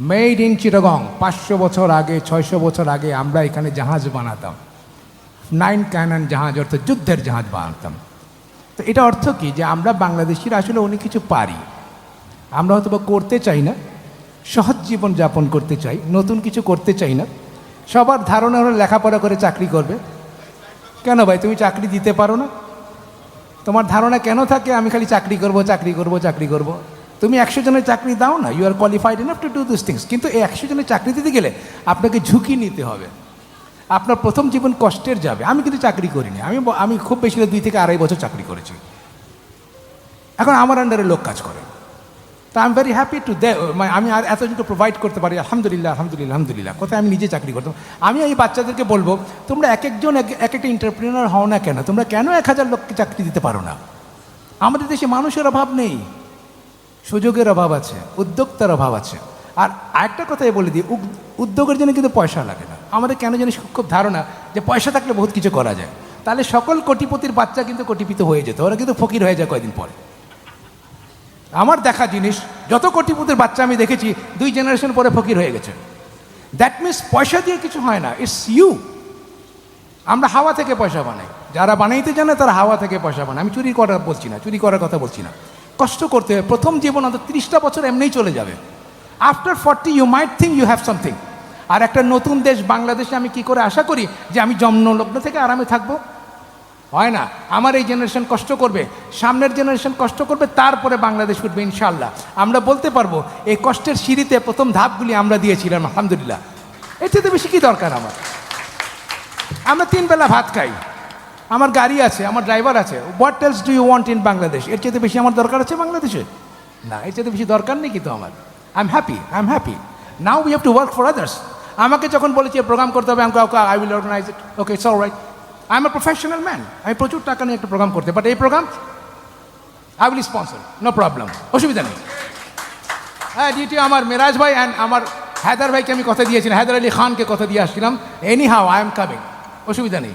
Made in Chittagong পাঁচশো বছর আগে, ছয়শো বছর আগে আমরা এখানে জাহাজ বানাতাম। নাইন ক্যানন জাহাজ, অর্থাৎ যুদ্ধের জাহাজ বানাতাম। তো এটা অর্থ কি? যে আমরা বাংলাদেশিরা আসলে অনেক কিছু পারি। আমরা হয়তো বা করতে চাই না, সহজ জীবন যাপন করতে চাই, নতুন কিছু করতে চাই না। সবার ধারণা হলো লেখাপড়া করে চাকরি করবে। কেন ভাই, তুমি চাকরি দিতে পারো না? তোমার ধারণা কেন থাকে? আমি খালি চাকরি করব চাকরি করব চাকরি করব। তুমি একশো জনের চাকরি দাও না you are qualified enough to do this things কিন্তু এই একশো জনের চাকরি দিতে গেলে আপনাকে ঝুঁকি নিতে হবে। আপনার প্রথম জীবন কষ্টের যাবে। আমি কিন্তু চাকরি করিনি। আমি আমি খুব বেশি দুই থেকে আড়াই বছর চাকরি করেছি। এখন আমার আন্ডারে লোক কাজ করে। তা I am very happy today আমি আর এতজনকে প্রোভাইড করতে পারি। আলহামদুলিল্লাহ আলহামদুলিল্লাহ আলহামদুলিল্লাহ। কোথায় আমি নিজে চাকরি করতাম? আমি এই বাচ্চাদেরকে বলব, তোমরা এক একজন এক এক একটা এন্টারপ্রিনার হও না কেন? তোমরা কেন এক হাজার লোককে চাকরি দিতে পারো না? আমাদের দেশে মানুষের অভাব নেই। সুযোগের অভাব আছে, উদ্যোক্তার অভাব আছে। আর আরেকটা কথাই বলে দিই উদ্যোগের জন্য কিন্তু পয়সা লাগে না। আমাদের কেন জানি খুব ধারণা যে পয়সা থাকলে বহুত কিছু করা যায়। তাহলে সকল কোটিপতির বাচ্চা কিন্তু কোটিপিত হয়ে যেত, ওরা কিন্তু ফকির হয়ে যায় কয়েকদিন পরে। আমার দেখা জিনিস, যত কোটিপতির বাচ্চা আমি দেখেছি, দুই জেনারেশন পরে ফকির হয়ে গেছে। দ্যাট মিনস পয়সা দিয়ে কিছু হয় না ইটস ইউ আমরা হাওয়া থেকে পয়সা বানাই। যারা বানাইতে জানে, তারা হাওয়া থেকে পয়সা বানায়। আমি চুরি করার বলছি না, চুরি করার কথা বলছি না। কষ্ট করতে হবে প্রথম জীবন অন্তত তিরিশটা বছর এমনিই চলে যাবে। After forty you might think you have something আর একটা নতুন দেশ বাংলাদেশে আমি কি করে আশা করি যে আমি জন্মলগ্ন থেকে আরামে থাকব? হয় না। আমার এই জেনারেশন কষ্ট করবে। সামনের জেনারেশন কষ্ট করবে, তারপরে বাংলাদেশ উঠবে ইনশাল্লাহ আমরা বলতে পারব, এই কষ্টের সিঁড়িতে প্রথম ধাপগুলি আমরা দিয়েছিলাম, আলহামদুলিল্লাহ। এর থেকে বেশি কি দরকার আমার? আমরা তিন বেলা ভাত খাই। আমার গাড়ি আছে, আমার ড্রাইভার আছে। What else do you want in Bangladesh এর চেয়ে বেশি আমার দরকার আছে বাংলাদেশে? না, এর চেয়ে বেশি দরকার নেই কিন্তু আমার। I am happy I am happy now we have to work for others আমাকে যখন বলেছে প্রোগ্রাম করতে হবে, আমাকে I will organise it okay it's all right I am a professional man আমি প্রচুর টাকা নিয়ে একটা প্রোগ্রাম করতে বাট এই programme I will sponsor no problem অসুবিধা নেই। হ্যাঁ ডিউটি আমার মেরাজ ভাই অ্যান্ড আমার হায়দার ভাইকে আমি কথা দিয়েছিলাম, হায়দার আলী খানকে কথা দিয়ে আসছিলাম anyhow I am coming অসুবিধা নেই।